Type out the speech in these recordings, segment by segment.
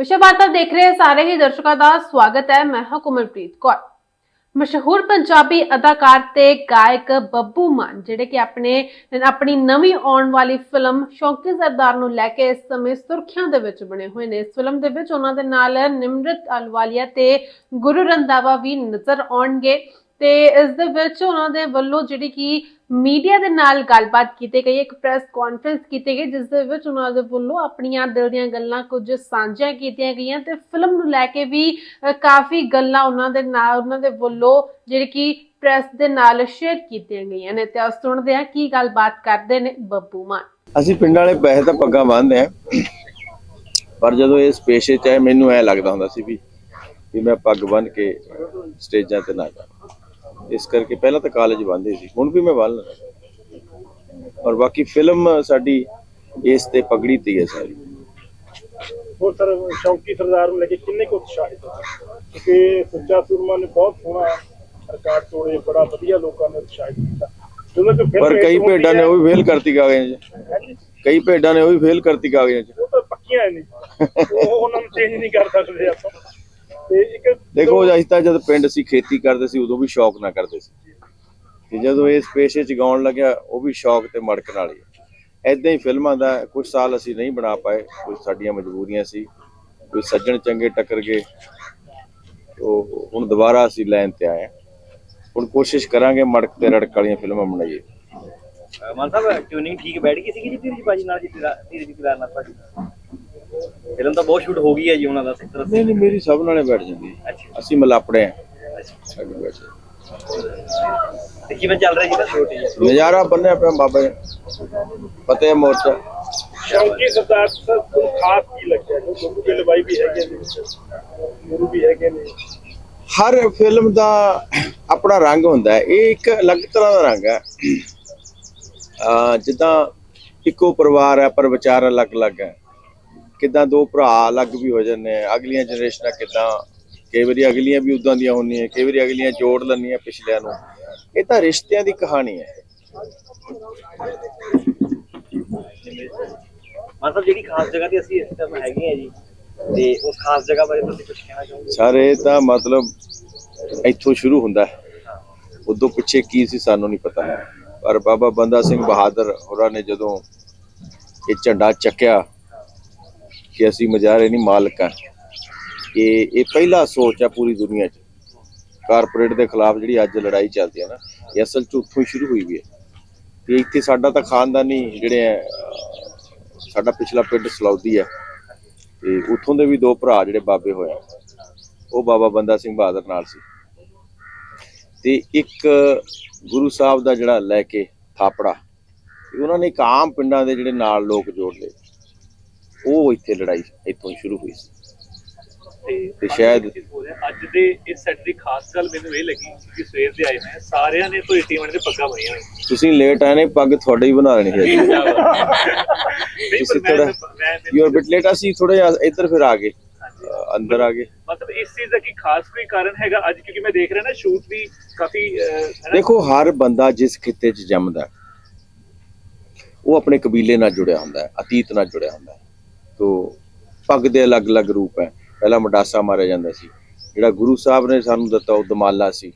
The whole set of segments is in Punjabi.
ਵਿਸ਼ਵ ਵਾਰਤਾ ਦੇਖ ਰਹੇ ਸਾਰੇ ਹੀ ਦਰਸ਼ਕਾਂ ਦਾ ਸਵਾਗਤ ਹੈ। ਮੈਂ ਹਾਂ ਕੁਮਲਪ੍ਰੀਤ ਕੌਰ। ਮਸ਼ਹੂਰ ਪੰਜਾਬੀ ਅਦਾਕਾਰ ਤੇ ਗਾਇਕ ਬੱਬੂ ਮਾਨ, ਜਿਹੜੇ ਕਿ ਆਪਣੇ, ਆਪਣੀ ਨਵੀਂ ਆਉਣ ਵਾਲੀ ਫਿਲਮ ਸ਼ੌਂਕੀ ਸਰਦਾਰ ਨੂੰ ਲੈ ਕੇ ਇਸ ਸਮੇਂ ਸੁਰਖੀਆਂ ਦੇ ਵਿੱਚ ਬਣੇ ਹੋਏ ਨੇ। ਇਸ ਫਿਲਮ ਦੇ ਵਿੱਚ ਉਹਨਾਂ ਦੇ ਨਾਲ ਨਿਮਰਤ ਅਲਵਾਲੀਆ ਤੇ ਗੁਰੂ ਰੰਧਾਵਾ ਵੀ ਨਜ਼ਰ ਆਉਣਗੇ। ਤੇ ਇਸ ਦੇ ਵਿੱਚ ਉਹਨਾਂ ਦੇ ਵੱਲੋਂ ਜਿਹੜੀ ਕਿ ਮੀਡੀਆ ਦੇ ਨਾਲ ਗੱਲਬਾਤ ਕੀਤੀ ਗਈ, ਇੱਕ ਪ੍ਰੈਸ ਕਾਨਫਰੰਸ ਕੀਤੀ ਗਈ, ਜਿਸ ਦੇ ਵਿੱਚ ਉਹਨਾਂ ਦੇ ਵੱਲੋਂ ਆਪਣੀਆਂ ਦਿਲ ਦੀਆਂ ਗੱਲਾਂ ਕੁਝ ਸਾਂਝੀਆਂ ਕੀਤੀਆਂ ਗਈਆਂ ਤੇ ਫਿਲਮ ਨੂੰ ਲੈ ਕੇ ਵੀ ਕਾਫੀ ਗੱਲਾਂ ਉਹਨਾਂ ਦੇ ਨਾਲ, ਉਹਨਾਂ ਦੇ ਵੱਲੋਂ ਜਿਹੜੀ ਕਿ ਪ੍ਰੈਸ ਦੇ ਨਾਲ ਸ਼ੇਅਰ ਕੀਤੀਆਂ ਗਈਆਂ ਨੇ ਤੇ ਆਓ ਸੁਣਦੇ ਹਾਂ ਕੀ ਗੱਲਬਾਤ ਕਰਦੇ ਨੇ ਬੱਬੂ ਮਾਨ। ਅਸੀਂ ਪਿੰਡ ਵਾਲੇ ਪੈਸੇ ਤਾਂ ਪੱਗਾਂ ਬੰਨਦੇ ਆ ਪਰ ਜਦੋਂ ਇਸ ਪੇਸ਼ੇ 'ਚ ਆਏ, ਮੈਨੂੰ ਐ ਲੱਗਦਾ ਹੁੰਦਾ ਸੀ ਵੀ ਮੈਂ ਪੱਗ ਬੰਨ੍ਹ ਕੇ ਸਟੇਜਾਂ ਤੇ ਨਾ ਜਾਵਾਂ। ਇਸ ਕਰਕੇ ਪਹਿਲਾਂ ਤਾਂ ਕਾਲਜ ਬੰਨ੍ਹਦੇ ਸੀ ਹੁਣ ਵੀ ਮੈਂ ਲੈਂਦਾ ਔਰ ਬਾਕੀ ਫਿਲਮ ਸਾਡੀ ਇਸ ਤੇ ਪਗੜੀ ਤੇ ਹੀ ਸਾਰੀ। ਹੋਰ ਸਰ ਸ਼ੌਂਕੀ ਸਰਦਾਰ ਨੂੰ ਲੈ ਕੇ ਕਿੰਨੇ ਕੁ ਉਤਸ਼ਾਹਿਤ ਹੋ ਕਿਉਂਕਿ ਸੁੱਚਾ ਸੂਰਮਾ ਨੇ ਬਹੁਤ ਸੋਹਣਾ ਰਿਕਾਰਡ ਤੋੜੇ ਬੜਾ ਵਧੀਆ ਲੋਕਾਂ ਨੇ ਉਤਸ਼ਾਹਿਤ ਕੀਤਾ। ਕਿ ਪਰ ਕਈ ਭੇਡਾਂ ਨੇ ਉਹ ਵੀ ਫੇਲ ਕਰਤੀ ਕਾਗਜ਼ਾਂ 'ਚ। ਕਈ ਭੇਡਾਂ ਨੇ ਉਹ ਵੀ ਫੇਲ ਕਰਤੀ ਕਾਗਜ਼ਾਂ 'ਚ। ਉਹ ਤਾਂ ਪੱਕੀਆਂ ਨੇ। ਉਹ ਉਹਨਾਂ ਨੂੰ ਚੇਂਜ ਨਹੀਂ ਕਰ ਸਕਦੇ ਆਪਾਂ। ਤੇ ਇੱਕ ਦੇਖੋ ਅਸੀਂ ਤਾਂ ਜਦ ਪਿੰਡ ਸੀ ਖੇਤੀ ਕਰਦੇ ਸੀ ਉਦੋਂ ਵੀ ਸ਼ੌਕ ਨਾ ਕਰਦੇ ਸੀ। ਤੇ ਜਦੋਂ ਇਸ ਪੇਸ਼ੇ 'ਚ ਗਾਉਣ ਲੱਗਿਆ ਉਹ ਵੀ ਸ਼ੌਕ ਤੇ ਮੜਕ ਨਾਲ ਹੀ। ਐਦਾਂ ਹੀ ਫਿਲਮਾਂ ਦਾ ਕੁਝ ਸਾਲ ਅਸੀਂ ਨਹੀਂ ਬਣਾ ਪਾਏ ਕੁਝ ਸਾਡੀਆਂ ਮਜਬੂਰੀਆਂ ਸੀ ਕੋਈ ਸੱਜਣ ਚੰਗੇ ਟੱਕਰ ਗਏ ਉਹ ਹੁਣ ਦੁਬਾਰਾ ਅਸੀਂ ਲਾਈਨ ਤੇ ਆਏ। ਹੁਣ ਕੋਸ਼ਿਸ਼ ਕਰਾਂਗੇ ਮੜਕ ਤੇ ਰੜਕ ਵਾਲੀਆਂ ਫਿਲਮਾਂ ਬਣਾਈਏ। ਮਾਨ ਸਾਹਿਬ ਟਿਊਨਿੰਗ ਠੀਕ ਬੈਠ ਗਈ ਸੀਗੀ ਜੀ ਧੀਰਜ ਬਾਜੀ ਨਾਲ ਜੀ ਧੀਰਜ ਕਿਦਾਰ ਨਾਲ ਭਾਜੀ? ਫਿਲਮ ਤਾਂ ਬਹੁਤ ਸ਼ੂਟ ਹੋ ਗਈ ਹੈ ਜੀ ਉਹਨਾਂ ਦਾ ਸੈਕਟਰ ਨਹੀਂ ਨਹੀਂ ਮੇਰੀ ਸਭ ਨਾਲੇ ਬੈਠ ਜਾਂਦੀ ਹੈ। ਅੱਛਾ। ਅਸੀਂ ਮਲਾਪੜੇ ਆ ਸਾਡੀ ਬੈਠ ਜਾਂਦੀ। ਤੇ ਕਿਵੇਂ ਚੱਲ ਰਿਹਾ ਜੀ ਦਾ ਸ਼ੂਟ ਜੀ? ਨਜ਼ਾਰਾ ਬੰਨਿਆ ਪਿਆ ਬਾਬਾ। ਜੀ ਫਤਿਹ ਮੋਰਚਾ। ਸ਼ੌਂਕੀ ਸਰਦਾਰ ਸਰ ਤੁਹਾਨੂੰ ਖਾਸ ਕੀ ਲੱਗਿਆ? ਗੁਰੂ ਗਿੱਲ ਬਾਈ ਵੀ ਹੈਗੇ ਨੇ ਗੁਰੂ ਵੀ ਹੈਗੇ ਨੇ। ਹਰ ਫਿਲਮ ਦਾ ਆਪਣਾ ਰੰਗ ਹੁੰਦਾ ਹੈ। ਇਹ ਇੱਕ ਅਲੱਗ ਤਰ੍ਹਾਂ ਦਾ ਰੰਗ ਹੈ। ਆ ਜਿੱਦਾਂ ਇੱਕੋ ਪਰਿਵਾਰ ਹੈ ਪਰ ਵਿਚਾਰ ਅਲੱਗ-ਅਲੱਗ ਹੈ। ਕਿੱਦਾਂ ਦੋ ਭਰਾ ਅਲੱਗ ਵੀ ਹੋ ਜਾਂਦੇ ਆ ਅਗਲੀਆਂ ਜਨਰੇਸ਼ਨਾਂ ਕਿੱਦਾਂ? ਕਈ ਵਾਰੀ ਅਗਲੀਆਂ ਵੀ ਉਦਾਂ ਦੀਆਂ ਹੁੰਦੀਆਂ ਕਈ ਵਾਰੀ ਅਗਲੀਆਂ ਜੋੜ ਲੈਂਦੀਆਂ ਪਿਛਲਿਆਂ ਨੂੰ। ਇਹ ਤਾਂ ਰਿਸ਼ਤਿਆਂ ਦੀ ਕਹਾਣੀ ਹੈ। ਮਾਨ ਸਾਹਿਬ ਜਿਹੜੀ ਖਾਸ ਜਗ੍ਹਾ ਤੇ ਅਸੀਂ ਇਸ ਟਾਈਮ ਹੈਗੇ ਆ ਜੀ ਤੇ ਉਸ ਖਾਸ ਜਗ੍ਹਾ ਬਾਰੇ ਤੁਸੀਂ ਕੁਝ ਕਹਿਣਾ ਚਾਹੋਗੇ? ਸਾਰੇ ਤਾਂ ਮਤਲਬ ਇੱਥੋਂ ਸ਼ੁਰੂ ਹੁੰਦਾ ਹੈ। ਉਦੋਂ ਪਿੱਛੇ ਕੀ ਸੀ ਸਾਨੂੰ ਨਹੀਂ ਪਤਾ। ਪਰ ਬਾਬਾ ਬੰਦਾ ਸਿੰਘ ਬਹਾਦਰ ਹੋਰਾਂ ਨੇ ਜਦੋਂ ਇਹ ਝੰਡਾ ਚੱਕਿਆ ਕਿ ਅਸੀਂ ਮਜਾਰੇ ਨਹੀਂ ਮਾਲਕ। ਹਾਂ ਕਿ ਇਹ ਪਹਿਲਾ ਸੋਚ ਹੈ ਪੂਰੀ ਦੁਨੀਆ 'ਚ। ਕਾਰਪੋਰੇਟ ਦੇ ਖਿਲਾਫ ਜਿਹੜੀ ਅੱਜ ਲੜਾਈ ਚੱਲਦੀ ਹੈ ਨਾ ਇਹ ਅਸਲ 'ਚ ਉੱਥੋਂ ਹੀ ਸ਼ੁਰੂ ਹੋਈ ਵੀ ਹੈ ਤੇ ਇੱਥੇ ਸਾਡਾ ਤਾਂ ਖਾਨਦਾਨੀ ਜਿਹੜੇ ਹੈ ਸਾਡਾ ਪਿਛਲਾ ਪਿੰਡ ਸਲੌਦੀ ਆ। ਤੇ ਉੱਥੋਂ ਦੇ ਵੀ ਦੋ ਭਰਾ ਜਿਹੜੇ ਬਾਬੇ ਹੋਏ ਆ, ਉਹ ਬਾਬਾ ਬੰਦਾ ਸਿੰਘ ਬਹਾਦਰ ਨਾਲ ਸੀ। ਤੇ ਇੱਕ ਗੁਰੂ ਸਾਹਿਬ ਦਾ ਜਿਹੜਾ ਲੈ ਕੇ ਥਾਪੜਾ ਤੇ ਉਹਨਾਂ ਨੇ ਇੱਕ ਆਮ ਪਿੰਡਾਂ ਦੇ ਜਿਹੜੇ ਨਾਲ ਲੋਕ ਜੋੜ ਲਏ। ਉਹ ਇੱਥੇ ਲੜਾਈ ਇੱਥੋਂ ਸ਼ੁਰੂ ਹੋਈ ਸੀ। ਤੇ ਸ਼ਾਇਦ ਅੱਜ ਦੇ ਇਸ ਸੈਟ ਦੀ ਖਾਸ ਗੱਲ ਮੈਨੂੰ ਇਹ ਲੱਗੀ ਕਿ ਸਵੇਰ ਦੇ ਆਏ ਮੈਂ ਸਾਰਿਆਂ ਨੇ ਤੋਂ ਟੀਮਾਂ ਦੇ ਪੱਗਾਂ ਬਣੀਆਂ ਹੋਈਆਂ। ਤੁਸੀਂ ਲੇਟ ਆਏ ਨੇ ਪੱਗ ਤੁਹਾਡੇ ਹੀ ਬਣਾ ਲੈਣੀ ਹੈ ਤੁਸੀਂ ਥੋੜਾ ਯੂ ਆਰ ਬਿਟ ਲੇਟ ਅਸੀਂ ਥੋੜਾ ਜਿਹਾ ਇੱਧਰ ਫਿਰ ਆ ਗਏ ਅੰਦਰ ਆ ਗਏ। ਮਤਲਬ ਇਸ ਚੀਜ਼ ਦਾ ਕੀ ਖਾਸ ਕੋਈ ਕਾਰਨ ਹੈਗਾ ਅੱਜ? ਕਿਉਂਕਿ ਮੈਂ ਦੇਖ ਰਿਹਾ ਨਾ ਸ਼ੂਟ ਵੀ ਕਾਫੀ? ਦੇਖੋ ਹਰ ਬੰਦਾ ਜਿਸ ਖਿੱਤੇ 'ਚ ਜੰਮਦਾ ਉਹ ਆਪਣੇ ਕਬੀਲੇ ਨਾਲ ਜੁੜਿਆ ਹੁੰਦਾ ਹੈ ਅਤੀਤ ਨਾਲ ਜੁੜਿਆ ਹੁੰਦਾ ਹੈ। ਤੋ ਪੱਗ ਦੇ ਅਲੱਗ-ਅਲੱਗ ਰੂਪ ਹੈ। ਪਹਿਲਾਂ ਮਡਾਸਾ ਮਾਰਿਆ ਜਾਂਦਾ ਸੀ। ਜਿਹੜਾ ਗੁਰੂ ਸਾਹਿਬ ਨੇ ਸਾਨੂੰ ਦਿੱਤਾ ਉਹ ਦਮਾਲਾ ਸੀ।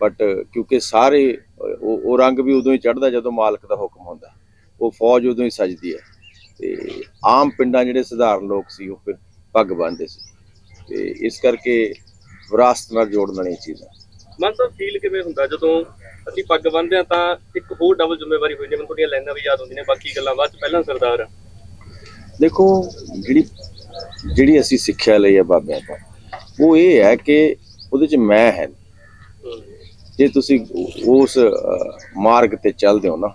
ਬਟ ਕਿਉਂਕਿ ਸਾਰੇ ਉਹ ਰੰਗ ਵੀ ਉਦੋਂ ਹੀ ਚੜਦਾ ਜਦੋਂ ਮਾਲਕ ਦਾ ਹੁਕਮ ਹੁੰਦਾ। ਉਹ ਫੌਜ ਉਦੋਂ ਹੀ ਸਜਦੀ ਹੈ। ਤੇ ਆਮ ਪਿੰਡਾਂ ਜਿਹੜੇ ਸਧਾਰਨ ਲੋਕ ਸੀ, ਉਹ ਫਿਰ ਪੱਗ ਬੰਨ੍ਹਦੇ ਸੀ। ਤੇ ਇਸ ਕਰਕੇ ਵਿਰਾਸਤ ਨਾਲ ਜੋੜਨ ਵਾਲੀ ਚੀਜ਼। ਹੈ ਮਨ ਸਾਹਿਬ ਫੀਲ ਕਿਵੇਂ ਹੁੰਦਾ? ਜਦੋਂ ਅਸੀਂ ਪੱਗ ਬੰਨਦੇ ਆ ਤਾਂ ਇੱਕ ਹੋਰ ਡਬਲ ਜ਼ਿੰਮੇਵਾਰੀ ਹੋਈ ਜਿਵੇਂ ਤੁਹਾਡੀਆਂ ਲਾਈਨਾਂ ਵੀ ਯਾਦ ਹੁੰਦੀਆਂ ਨੇ। ਬਾਕੀ ਗੱਲਾਂ ਬਾਅਦ ਚ, ਪਹਿਲਾਂ ਸਰਦਾਰ। ਆ ਦੇਖੋ, ਜਿਹੜੀ ਜਿਹੜੀ ਅਸੀਂ ਸਿੱਖਿਆ ਲਈ ਹੈ ਬਾਬਿਆਂ ਤੋਂ ਉਹ ਇਹ ਹੈ ਕਿ ਉਹਦੇ ਚ ਮੈਂ ਹੈ ਜੇ ਤੁਸੀਂ ਉਸ ਮਾਰਗ ਤੇ ਚੱਲਦੇ ਹੋ ਨਾ,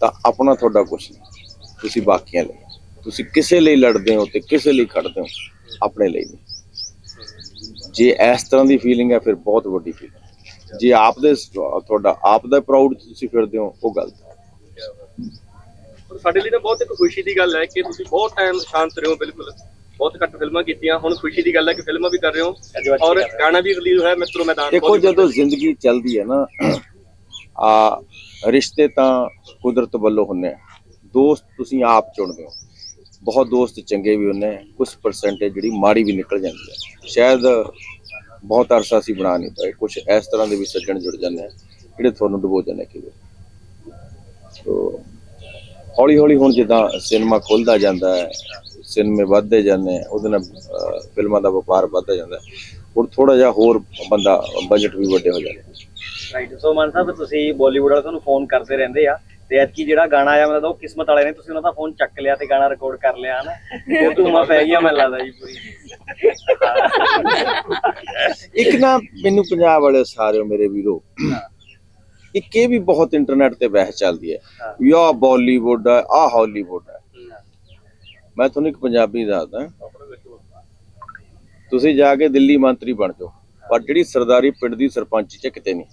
ਤਾਂ ਆਪਣਾ ਤੁਹਾਡਾ ਕੁਝ ਨਹੀਂ। ਤੁਸੀਂ ਬਾਕੀਆਂ ਲਈ। ਤੁਸੀਂ ਕਿਸੇ ਲਈ ਲੜਦੇ ਹੋ ਤੇ ਕਿਸੇ ਲਈ ਖੜਦੇ ਹੋ, ਆਪਣੇ ਲਈ ਨਹੀਂ। ਜੇ ਇਸ ਤਰ੍ਹਾਂ ਦੀ ਫੀਲਿੰਗ ਹੈ, ਫਿਰ ਬਹੁਤ ਵੱਡੀ ਫੀਲਿੰਗ ਜੇ ਆਪ ਦੇ ਤੁਹਾਡਾ, ਆਪ ਦਾ ਪ੍ਰਾਊਡ ਤੁਸੀਂ ਫਿਰਦੇ ਹੋ, ਉਹ ਗਲਤ ਹੈ। ਪਰ ਸਾਡੇ ਲਈ ਤਾਂ ਬਹੁਤ ਇੱਕ ਖੁਸ਼ੀ ਦੀ ਗੱਲ ਹੈ ਕਿ ਤੁਸੀਂ ਬਹੁਤ ਟਾਈਮ ਸ਼ਾਂਤ ਰਹੇ ਹੋ ਬਿਲਕੁਲ। ਬਹੁਤ ਘੱਟ ਫਿਲਮਾਂ ਕੀਤੀਆਂ। ਹੁਣ ਖੁਸ਼ੀ ਦੀ ਗੱਲ ਹੈ ਕਿ ਫਿਲਮਾਂ ਵੀ ਕਰ ਰਹੇ ਹੋ ਔਰ ਗਾਣਾ ਵੀ ਰਿਲੀਜ਼ ਹੋਇਆ ਮਿੱਤਰੋ ਮੈਦਾਨ ਦੇਖੋ ਜਦੋਂ। ਜ਼ਿੰਦਗੀ ਚੱਲਦੀ ਹੈ ਨਾ ਆ ਰਿਸ਼ਤੇ ਤਾਂ ਕੁਦਰਤ ਵੱਲੋਂ ਹੁੰਦੇ ਆ। ਦੋਸਤ ਤੁਸੀਂ ਆਪ ਚੁਣਦੇ ਹੋ। ਬਹੁਤ ਦੋਸਤ ਚੰਗੇ ਵੀ ਹੁੰਨੇ ਕੁਝ ਪਰਸੈਂਟੇਜ ਜਿਹੜੀ ਮਾੜੀ ਵੀ ਨਿਕਲ ਜਾਂਦੀ ਹੈ। ਸ਼ਾਇਦ ਬਹੁਤ ਅਰਸਾ ਅਸੀਂ ਬਣਾ ਨਹੀਂ ਪਾਏ ਕੁਝ ਇਸ ਤਰ੍ਹਾਂ ਦੇ ਵੀ ਸੱਜਣ ਜੁੜ ਜਾਂਦੇ ਆ ਜਿਹੜੇ ਤੁਹਾਨੂੰ ਡੁਬੋ ਜਾਂਦੇ ਕਿਵੇਂ। ਤੋ ਹੌਲੀ ਹੌਲੀ ਹੁਣ ਜਿੱਦਾਂ ਸਿਨੇਮਾ ਖੁੱਲਦਾ ਜਾਂਦਾ ਹੈ ਸਿਨੇਮੇ ਵੱਧਦੇ ਜਾਂਦੇ ਆ ਉਹਦੇ ਨਾਲ ਫਿਲਮਾਂ ਦਾ ਵਪਾਰ ਵੱਧਦਾ ਜਾਂਦਾ ਹੈ। ਹੁਣ ਥੋੜਾ ਜਿਹਾ ਹੋਰ ਬੰਦਾ ਬਜਟ ਵੀ ਵੱਡੇ ਹੋ ਜਾਂਦੇ ਰਾਈਟ ਸੋ ਮਾਨ ਸਾਹਿਬ ਤੁਸੀਂ ਬਾਲੀਵੁੱਡ ਵਾਲੇ ਤੁਹਾਨੂੰ ਫੋਨ ਕਰਦੇ ਰਹਿੰਦੇ ਆ ਤੇ ਐਤਕੀ ਜਿਹੜਾ ਗਾਣਾ ਆਇਆ ਲੱਗਦਾ ਉਹ ਕਿਸਮਤ ਵਾਲੇ ਨੇ ਤੁਸੀਂ ਉਹਨਾਂ ਦਾ ਫੋਨ ਚੱਕ ਲਿਆ ਤੇ ਗਾਣਾ ਰਿਕਾਰਡ ਕਰ ਲਿਆ ਹਨਾ? ਉਹ ਧੂਮਾ ਪੈ ਗਿਆ ਮੈਨੂੰ ਲੱਗਦਾ ਜੀ ਪੂਰੀ। ਇੱਕ ਨਾ ਮੈਨੂੰ ਪੰਜਾਬ ਵਾਲੇ ਸਾਰੇ ਮੇਰੇ ਵੀਰੋ ਇੱਕ ਇਹ ਵੀ ਬਹੁਤ ਇੰਟਰਨੈਟ ਤੇ ਬਹਿਸ ਚੱਲਦੀ ਹੈ। ਵੀ ਆਹ ਬਾਲੀਵੁੱਡ ਹੈ ਆਹ ਹਾਲੀਵੁੱਡ ਹੈ। ਮੈਂ ਤੁਹਾਨੂੰ ਇੱਕ ਪੰਜਾਬੀ ਦੱਸਦਾ ਤੁਸੀਂ ਜਾ ਕੇ ਦਿੱਲੀ ਮੰਤਰੀ ਬਣ ਜਾਓ ਪਰ ਜਿਹੜੀ ਸਰਦਾਰੀ ਪਿੰਡ ਦੀ ਸਰਪੰਚ ਚ ਕਿਤੇ ਨਹੀਂ।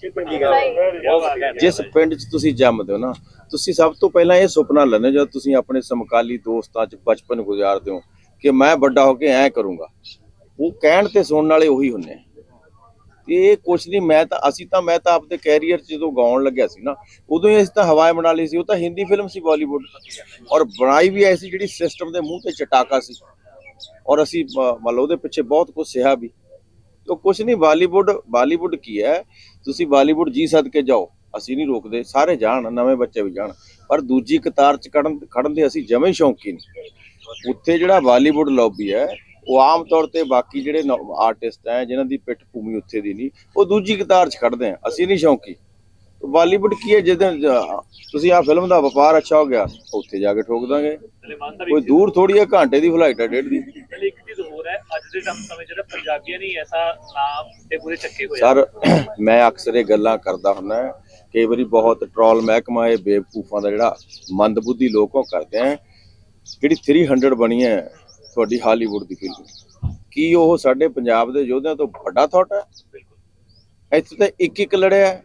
ਜਿਸ ਪਿੰਡ 'ਚ ਤੁਸੀਂ ਜੰਮਦੇ ਹੋ ਨਾ ਤੁਸੀਂ ਸਭ ਤੋਂ ਪਹਿਲਾਂ ਇਹ ਸੁਪਨਾ ਲੈਣਾ ਜਦੋਂ ਤੁਸੀਂ ਆਪਣੇ ਸਮਕਾਲੀ ਦੋਸਤਾਂ 'ਚ ਬਚਪਨ ਗੁਜ਼ਾਰਦੇ ਹੋ ਕਿ ਮੈਂ ਵੱਡਾ ਹੋ ਕੇ ਐ ਕਰੂੰਗਾ। ਉਹ ਕਹਿਣ ਤੇ ਸੁਣਨ ਵਾਲੇ ਉਹੀ ਹੁੰਨੇ ਆ। ਤੇ ਇਹ ਕੁਛ ਨਹੀਂ, ਮੈਂ ਤਾਂ, ਅਸੀਂ ਤਾਂ, ਮੈਂ ਤਾਂ ਆਪਦੇ ਕੈਰੀਅਰ 'ਚ ਜਦੋਂ ਗਾਉਣ ਲੱਗਿਆ ਸੀ ਨਾ, ਉਦੋਂ ਹੀ ਅਸੀਂ ਤਾਂ ਹਵਾਏ ਬਣਾ ਲਈ ਸੀ, ਉਹ ਤਾਂ ਹਿੰਦੀ ਫਿਲਮ ਸੀ ਬਾਲੀਵੁੱਡ ਔਰ ਬਣਾਈ ਵੀ ਐਸੀ ਜਿਹੜੀ ਸਿਸਟਮ ਦੇ ਮੂੰਹ ਤੇ ਚਟਾਕਾ ਸੀ। ਔਰ ਅਸੀਂ ਮਤਲਬ ਉਹਦੇ ਪਿੱਛੇ ਬਹੁਤ ਕੁਝ ਸਿਹਾ ਵੀ। ਉਹ ਕੁਛ ਨਹੀਂ, ਬਾਲੀਵੁੱਡ ਬਾਲੀਵੁੱਡ ਕੀ ਹੈ? ਤੁਸੀਂ ਬਾਲੀਵੁੱਡ ਜੀ ਸਦਕੇ ਜਾਓ, ਅਸੀਂ ਨਹੀਂ ਰੋਕਦੇ, ਸਾਰੇ ਜਾਣ, ਨਵੇਂ ਬੱਚੇ ਵੀ ਜਾਣ। ਪਰ ਦੂਜੀ ਕਤਾਰ ਚ ਖੜਨ ਖੜਨ ਦੇ ਅਸੀਂ ਜਮੇ ਸ਼ੌਂਕੀ ਨਹੀਂ ਉੱਥੇ ਜਿਹੜਾ ਬਾਲੀਵੁੱਡ ਲੌਬੀ ਹੈ ਉਹ ਆਮ ਤੌਰ ਤੇ ਬਾਕੀ ਜਿਹੜੇ ਆਰਟਿਸਟ ਹੈ ਜਿਨ੍ਹਾਂ ਦੀ ਪਿੱਠ ਭੂਮੀ ਉੱਥੇ ਦੀ ਨਹੀਂ ਉਹ ਦੂਜੀ ਕਤਾਰ ਚ ਖੜਦੇ ਆ। ਅਸੀਂ ਨਹੀਂ ਸ਼ੌਂਕੀ। ਬਾਲੀਵੁੱਡ ਕੀ ਹੈ ਜਦੋਂ ਤੁਸੀਂ ਆ ਫਿਲਮ ਦਾ ਵਪਾਰ ਅੱਛਾ ਹੋ ਗਿਆ ਉੱਥੇ ਜਾ ਕੇ ਠੋਕ ਦਾਂਗੇ। ਕੋਈ ਦੂਰ ਥੋੜੀ ਹੈ ਘੰਟੇ ਦੀ ਫਲਾਈਟ ਹੈ ਡੇਢ ਦੀ। ਨਾਲੇ ਇੱਕ ਚੀਜ਼ ਹੋਰ ਹੈ ਅੱਜ ਦੇ ਟਾਈਮ ਸਮੇਂ ਜਿਹੜਾ ਪੰਜਾਬੀਆਂ ਨੇ ਐਸਾ ਨਾਮ ਤੇ ਪੂਰੇ ਚੱਕੇ ਹੋਏ ਆ। ਸਰ ਮੈਂ ਅਕਸਰ ਇਹ ਗੱਲਾਂ ਕਰਦਾ ਹੁੰਦਾ ਕਈ ਵਾਰੀ ਬਹੁਤ ਟਰੋਲ ਮਹਿਕਮਾ ਇਹ ਬੇਵਕੂਫਾਂ ਦਾ ਜਿਹੜਾ ਮੰਦਬੁੱਧੀ ਲੋਕ ਉਹ ਕਰਦੇ ਆ ਜਿਹੜੀ 300 ਬਣੀ ਹੈ ਤੁਹਾਡੀ ਹਾਲੀਵੁੱਡ ਦੀ ਫਿਲਮ ਕੀ ਉਹ ਸਾਡੇ ਪੰਜਾਬ ਦੇ ਯੋਧਿਆਂ ਤੋਂ ਵੱਡਾ ਥਾਟ ਹੈ? ਇੱਥੇ ਤਾਂ ਇੱਕ ਇੱਕ ਲੜਿਆ।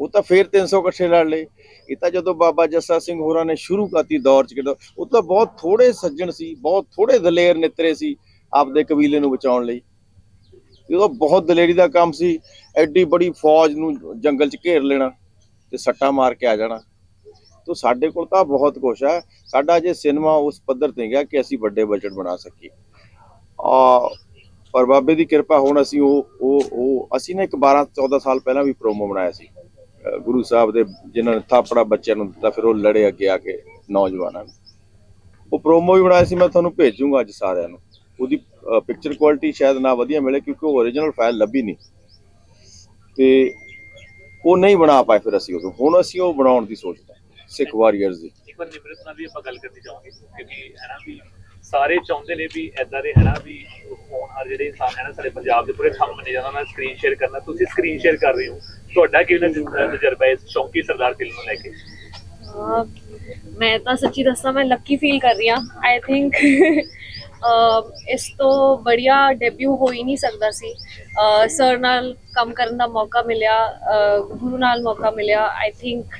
ਉਹ ਤਾਂ ਫੇਰ 300 ਇਕੱਠੇ ਲੜ ਲਏ। ਇਹ ਤਾਂ ਜਦੋਂ ਬਾਬਾ ਜੱਸਾ ਸਿੰਘ ਹੋਰਾਂ ਨੇ ਸ਼ੁਰੂ ਕਰਤੀ ਦੌਰ ਚ ਕਿਦੋਂ ਉਹ ਤਾਂ ਬਹੁਤ ਥੋੜੇ ਸੱਜਣ ਸੀ ਬਹੁਤ ਥੋੜੇ ਦਲੇਰ ਨਿਤਰੇ ਸੀ ਆਪਦੇ ਕਬੀਲੇ ਨੂੰ ਬਚਾਉਣ ਲਈ। ਇਹ ਤਾਂ ਬਹੁਤ ਦਲੇਰੀ ਦਾ ਕੰਮ ਸੀ ਐਡੀ ਬੜੀ ਫੌਜ ਨੂੰ ਜੰਗਲ 'ਚ ਘੇਰ ਲੈਣਾ ਤੇ ਸੱਟਾਂ ਮਾਰ ਕੇ ਆ ਜਾਣਾ। ਤੋ ਸਾਡੇ ਕੋਲ ਤਾਂ ਬਹੁਤ ਕੁਛ ਹੈ। ਸਾਡਾ ਜੇ ਸਿਨੇਮਾ ਉਸ ਪੱਧਰ ਤੇ ਗਿਆ ਕਿ ਅਸੀਂ ਵੱਡੇ ਬਜਟ ਬਣਾ ਸਕੀਏ। ਆ, ਪਰ ਬਾਬੇ ਦੀ ਕਿਰਪਾ ਹੁਣ ਅਸੀਂ ਉਹ ਉਹ ਉਹ, ਅਸੀਂ ਨਾ ਇੱਕ 12 14 ਸਾਲ ਪਹਿਲਾਂ ਵੀ ਪ੍ਰੋਮੋ ਬਣਾਇਆ ਸੀ। ਗੁਰੂ ਸਾਹਿਬ ਦੇ ਜਿਨ੍ਹਾਂ ਨੇ ਥਾਪੜਾ ਬੱਚਿਆਂ ਨੂੰ ਦਿੱਤਾ, ਫਿਰ ਉਹ ਲੜੇ ਅੱਗੇ ਆ ਕੇ ਨੌਜਵਾਨਾਂ ਨੂੰ। ਉਹ ਪ੍ਰੋਮੋ ਵੀ ਬਣਾਇਆ ਸੀ, ਮੈਂ ਤੁਹਾਨੂੰ ਭੇਜੂੰਗਾ ਅੱਜ ਸਾਰਿਆਂ ਨੂੰ। ਉਹਦੀ ਪਿਕਚਰ ਕੁਆਲਿਟੀ ਸ਼ਾਇਦ ਨਾ ਵਧੀਆ ਮਿਲੇ ਕਿਉਂਕਿ ਉਹ origignal ਫਾਈਲ ਲੱਭੀ ਨਹੀਂ। ਤੇ ਉਹ ਨਹੀਂ ਬਣਾ ਪਾਏ ਫਿਰ ਅਸੀਂ ਉਦੋਂ। ਹੁਣ ਅਸੀਂ ਉਹ ਬਣਾਉਣ ਦੀ ਸੋਚਦੇ ਹਾਂ ਸਿੱਖ ਵਾਰੀਅਰਸ ਦੀ ਇੱਕ ਵਾਰ ਨਿਮਰਤ ਨਾਲ ਵੀ ਆਪਾਂ ਗੱਲ ਕਰਨੀ ਚਾਹਾਂਗੇ ਕਿਉਂਕਿ ਹੈ ਨਾ ਵੀ ਸਾਰੇ ਚਾਹੁੰਦੇ ਨੇ ਵੀ ਐਦਾਂ ਦੇ ਹੈ ਨਾ ਵੀ ਫੋਨ ਆ ਜਿਹੜੇ ਇਨਸਾਨ ਹੈ ਨਾ ਸਾਡੇ ਪੰਜਾਬ ਦੇ ਪੂਰੇ ਥੰਮ ਨੇ ਜਾਂਦਾ ਨਾਲ ਸਕਰੀਨ ਸ਼ੇਅਰ ਕਰਨਾ। ਤੁਸੀਂ ਸਕਰੀਨ ਸ਼ੇਅਰ ਕਰ ਰਹੇ ਹੋ। ਤੁਹਾਡਾ ਕਿਵੇਂ ਦਾ ਤਜਰਬਾ ਹੈ ਇਸ ਸ਼ੌਂਕੀ ਸਰਦਾਰ ਫਿਲਮ ਨੂੰ ਲੈ ਕੇ? ਮੈਂ ਤਾਂ ਸੱਚੀ ਦੱਸਾਂ ਮੈਂ ਲੱਕੀ ਫੀਲ ਕਰ ਰਹੀ ਹਾਂ। ਆਈ ਥਿੰਕ ਇਸ ਤੋਂ ਬੜੀਆ ਡੈਬਿਊ ਹੋ ਹੀ ਨਹੀਂ ਸਕਦਾ ਸੀ। ਸਰ ਨਾਲ ਕੰਮ ਕਰਨ ਦਾ ਮੌਕਾ ਮਿਲਿਆ ਗੁਰੂ ਨਾਲ ਮੌਕਾ ਮਿਲਿਆ। I think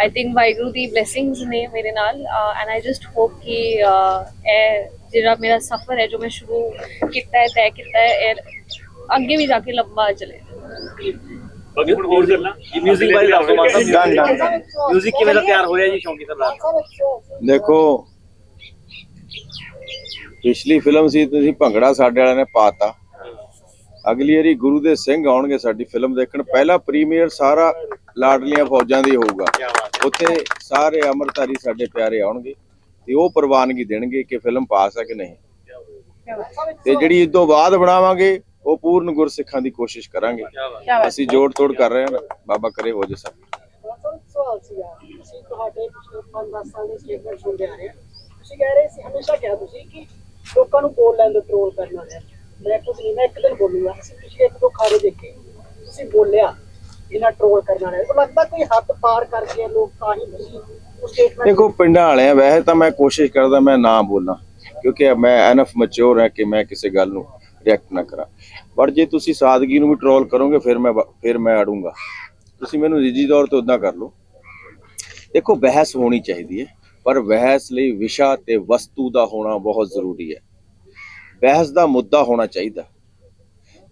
I think Waheguru the blessings ਨੇ ਮੇਰੇ ਨਾਲ ਐਂਡ ਆਈ ਜਸਟ ਹੋਪ ਕਿ ਇਹ ਜਿਹੜਾ ਮੇਰਾ ਸਫ਼ਰ ਹੈ ਜੋ ਮੈਂ ਸ਼ੁਰੂ ਕੀਤਾ ਹੈ ਤੈਅ ਕੀਤਾ ਹੈ ਅੱਗੇ ਵੀ ਜਾ ਕੇ ਲੰਬਾ ਚਲੇ। ਦੇਖੋ ਪਿਛਲੀ ਫਿਲਮ ਸੀ ਤੁਸੀਂ ਭੰਗੜਾ ਸਾਡੇ ਵਾਲਿਆਂ ਨੇ ਪਾਤਾ। ਅਗਲੀ ਵਾਰੀ ਗੁਰੂ ਦੇ ਸਿੰਘ ਆਉਣਗੇ ਸਾਡੀ ਫਿਲਮ ਦੇਖਣ। ਪਹਿਲਾ ਪ੍ਰੀਮੀਅਰ ਸਾਰਾ ਲਾਡਲੀਆਂ ਫੌਜਾਂ ਦੀ ਹੋਊਗਾ। ਉੱਥੇ ਸਾਰੇ ਅਮਰਤਾਰੀ ਸਾਡੇ ਪਿਆਰੇ ਆਉਣਗੇ ਤੇ ਉਹ ਪ੍ਰਵਾਨਗੀ ਦੇਣਗੇ ਕਿ ਫਿਲਮ ਪਾਸ ਹੈ ਕਿ ਨਹੀਂ। ਤੇ ਜਿਹੜੀ ਇਸ ਤੋਂ ਬਾਅਦ ਬਣਾਵਾਂਗੇ, ਉਹ ਪੂਰਨ ਗੁਰਸਿੱਖਾਂ ਦੀ ਕੋਸ਼ਿਸ਼ ਕਰਾਂਗੇ। ਅਸੀਂ ਜੋੜ ਤੋੜ ਕਰ ਰਹੇ ਹਾਂ, ਬਾਬਾ ਕਰੇ ਹੋ ਜੇ ਸਭ। ਸਵਾਲ ਸੀਗਾ ਤੁਸੀਂ ਤੁਹਾਡੇ ਪਿਛਲੇ 5-10 ਸਾਲ ਦੇ ਸਟੇਟਮੈਂਟ ਸੁਣਦੇ ਆ ਰਹੇ ਤੁਸੀਂ ਕਹਿ ਰਹੇ ਸੀ, ਹਮੇਸ਼ਾ ਕਿਹਾ ਤੁਸੀਂ ਕਿ ਲੋਕਾਂ ਨੂੰ ਬੋਲ ਲੈਣ ਤੋਂ ਟ੍ਰੋਲ ਕਰਨਾ ਹੈ। ਮੈਂ ਕੁਝ ਨਹੀਂ, ਮੈਂ ਇੱਕ ਦਿਨ ਬੋਲੂਗਾ। ਅਸੀਂ ਪਿਛਲੇ ਇੱਕ ਦੋ ਖਾਰੇ ਦੇਖੇ। ਤੁਸੀਂ ਬੋਲਿਆ ਇਹਨਾਂ ਟ੍ਰੋਲ ਕਰਨਾ ਹੈ ਉਹ ਲੱਗਦਾ ਕੋਈ ਹੱਦ ਪਾਰ ਕਰ ਗਏ ਲੋਕ ਤਾਂ ਹੀ ਤੁਸੀਂ ਉਹ ਸਟੇਟਮੈਂਟ ਦੇਖੋ, ਪਿੰਡਾਂ ਵਾਲੇ ਵੈਸੇ ਤਾਂ ਮੈਂ ਕੋਸ਼ਿਸ਼ ਕਰਦਾ ਮੈਂ ਨਾ ਬੋਲਾਂ, ਕਿਉਂਕਿ ਮੈਂ ਐਨਫ ਮੈਚੁਰ ਹਾਂ ਕਿ ਮੈਂ ਕਿਸੇ ਗੱਲ ਨੂੰ ਰਿਐਕਟ ਨਾ ਕਰਾਂ। ਪਰ ਜੇ ਤੁਸੀਂ ਸਾਦਗੀ ਨੂੰ ਵੀ ਟਰੋਲ ਕਰੋਗੇ, ਫਿਰ ਮੈਂ ਬ- ਫਿਰ ਮੈਂ ਅੜੂੰਗਾ। ਤੁਸੀਂ ਮੈਨੂੰ ਨਿੱਜੀ ਤੌਰ ਤੇ ਉਦਾਂ ਕਰ ਲਓ। ਦੇਖੋ, ਬਹਿਸ ਹੋਣੀ ਚਾਹੀਦੀ ਹੈ, ਪਰ ਬਹਿਸ ਲਈ ਵਿਸ਼ਾ ਤੇ ਵਸਤੂ ਦਾ ਹੋਣਾ ਬਹੁਤ ਜ਼ਰੂਰੀ ਹੈ। ਬਹਿਸ ਦਾ ਮੁੱਦਾ ਹੋਣਾ ਚਾਹੀਦਾ।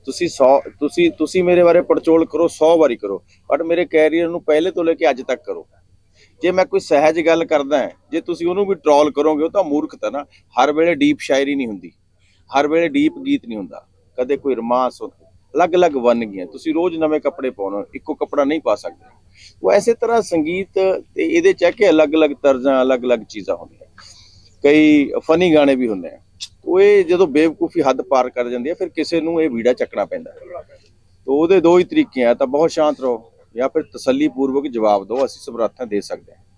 ਤੁਸੀਂ 100 ਤੁਸੀਂ ਤੁਸੀਂ ਮੇਰੇ ਬਾਰੇ ਪੜਚੋਲ ਕਰੋ 100 ਵਾਰੀ ਕਰੋ ਬਟ ਮੇਰੇ ਕੈਰੀਅਰ ਨੂੰ ਪਹਿਲੇ ਤੋਂ ਲੈ ਕੇ ਅੱਜ ਤੱਕ ਕਰੋ। ਜੇ ਮੈਂ ਕੋਈ ਸਹਿਜ ਗੱਲ ਕਰਦਾ ਹਾਂ, ਜੇ ਤੁਸੀਂ ਉਹਨੂੰ ਵੀ ਟਰੋਲ ਕਰੋਗੇ ਉਹ ਤਾਂ ਮੂਰਖਤਾ ਨਾ ਹਰ ਵੇਲੇ ਡੀਪ ਸ਼ਾਇਰੀ ਨਹੀਂ ਹੁੰਦੀ ਹਰ ਵੇਲੇ ਡੀਪ ਗੀਤ ਨਹੀਂ ਹੁੰਦਾ ਕਦੇ ਕੋਈ ਰਮਾਂਸ ਹੁੰਦਾ ਅਲੱਗ-ਅਲੱਗ ਵੰਨਗੀਆਂ ਤੁਸੀਂ ਰੋਜ਼ ਨਵੇਂ ਕੱਪੜੇ ਪਾਉਣਾ ਇੱਕੋ ਕੱਪੜਾ ਨਹੀਂ ਪਾ ਸਕਦੇ। ਉਹ ਐਸੇ ਤਰ੍ਹਾਂ ਸੰਗੀਤ ਤੇ ਇਹਦੇ ਚ ਹੈ ਕਿ ਅਲੱਗ-ਅਲੱਗ ਤਰਜ਼ਾਂ ਅਲੱਗ-ਅਲੱਗ ਚੀਜ਼ਾਂ ਹੁੰਦੀਆਂ। ਕਈ ਫਨੀ ਗਾਣੇ ਵੀ ਹੁੰਦੇ ਆ। ਉਹ ਇਹ ਜਦੋਂ ਬੇਵਕੂਫੀ ਹੱਦ ਪਾਰ ਕਰ ਜਾਂਦੀ ਹੈ, ਫਿਰ ਕਿਸੇ ਨੂੰ ਇਹ ਵੀੜਾ ਚੱਕਣਾ ਪੈਂਦਾ ਹੈ। ਤੋ ਉਹਦੇ ਦੋ ਹੀ ਤਰੀਕੇ ਆ, ਤਾਂ ਬਹੁਤ ਸ਼ਾਂਤ ਰਹੋ ਜਾਂ ਫਿਰ ਤਸੱਲੀ ਪੂਰਵਕ ਜਵਾਬ ਦਿਓ, ਅਸੀਂ ਸਮਰੱਥਾ ਦੇ ਸਕਦੇ ਹਾਂ